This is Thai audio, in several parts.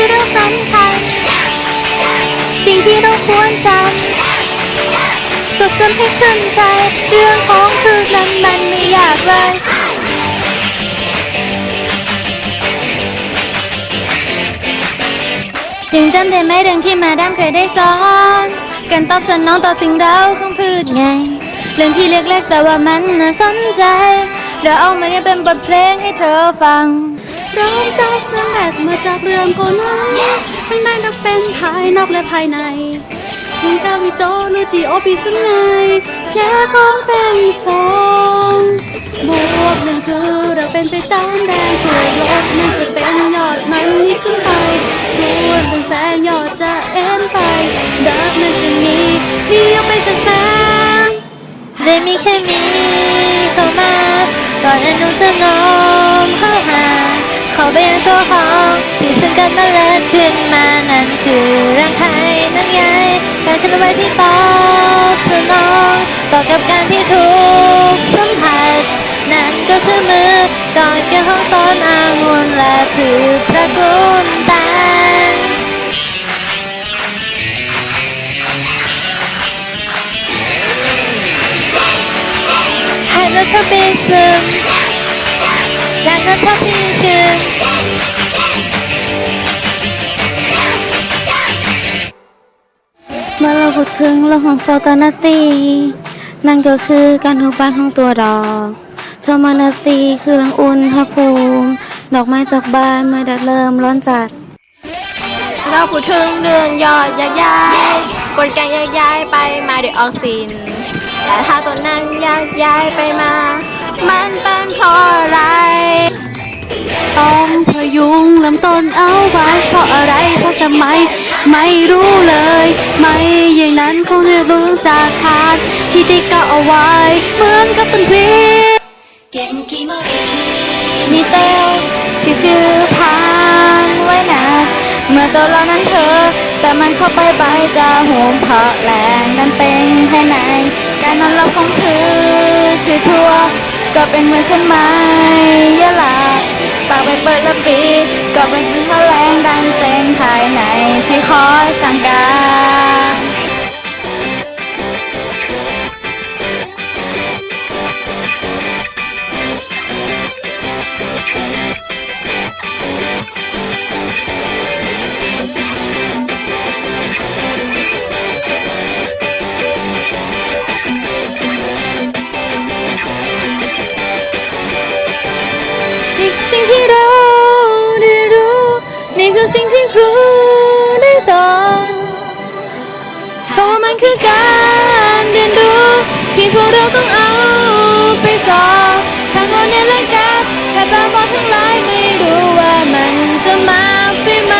คือเรื่องสำคัญ สิ่งที่เราควรจำจดจำให้ขึ้นใจ เรื่องของคือนั้นมันไม่ยากเลยยังจำได้ไหมเรื่องที่มาดามเคยได้สอนการตอบสนองต่อสิ่งเราของพืชไง เรื่องที่เล็กๆแต่ว่ามันน่าสนใจเดี๋ยวเอามาเนี่ยเป็นบทเพลงให้เธอฟังร้องใจ กมาจากเรื่องโกโลทั้งในนักเป็นภายนอกและภายในเชิงกาวิโจหรือจีโอปีสุดเลยแยกของเป็นสองบวกหนึ่งคือเราเป็นไปตามแรงถูกลบมันจะเป็นยอดมันยิ่งขึ้นไปคูณเป็นแสนยอดจะเอ็นไปดับมันจะมีที่ยกไปจากแสนได้มีแค่มีเข้ามาก่อนอนุสนมเข้าหาเขาไปยังตัวขอ งที่ซึ่งกันมาเลิศขึ้นมานั่นคือร่างกายนั่นไงการเคลื่อนไหวที่ตอบสนองต่อกับการที่ถูกสัมผัส นั่นก็คือมือก่อนเกี่ยวของต้นอางุ่นและคือพระกุณแตงให้รถเธอไปซึมและรถเธอที่มีชื่อ ถึงเรื่องของโฟโตนาสตีนั่นก็คือการหุบบ้านของตัวดอกโทมานาสตีคือเรื่องอุณหภูมิดอกไม้จากบ้านเมื่อแดดเริ่มร้อนจัด เราพูดถึงเรื่องยอดยักย้ายกลไกยักย้ายไปมาด้วยออกซิน แต่ถ้าต้นนั้นยักย้ายไปมา มันเป็นเพราะอะไรต้องพยุงลำต้นเอาไว้เพราะอะไรเพราะทำไม ไม่รู้เลย ไม่อย่างนั้นคงจะรู้จากขาดที่ได้กล่าเอาไว้ เหมือนกับต้นพริกมีเซลล์ที่ชื่อพังไว้นะเมื่อตัวเรานั้นเธอ แต่มันเข้าไปใบจะห่มเพราะแรงนั้นเป็นภายในการนอนหลับของเธอชื่อทั่ว ก็เป็นเหมือนฉันไหมยะลาปากไปเปิดและปิดก็เป็นเหมือนแรงดันเป็นภายใน ขอสั่งการ คือการเรียนรู้ที่พวกเราต้องเอาไปสอบทั้งโอเนและกับแค่บางบอทั้งหลายไม่รู้ว่ามันจะมาไปไหม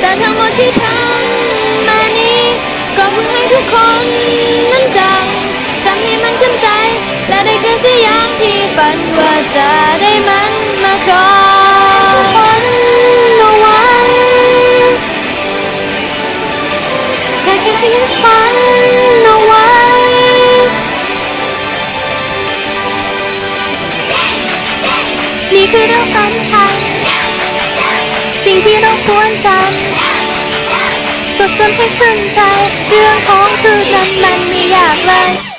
แต่ทั้งหมดที่ทำมานี้ ก็เพื่อให้ทุกคนนั้นจำจำให้มันขึ้นใจ และได้เกิดสิ่งอย่างที่ฝันว่าจะ คือเรื่องสำคัญสิ่งที่เราควรจำจดจำให้ขึ้นใจ เรื่องของคือนั้นมันไม่ยากเลย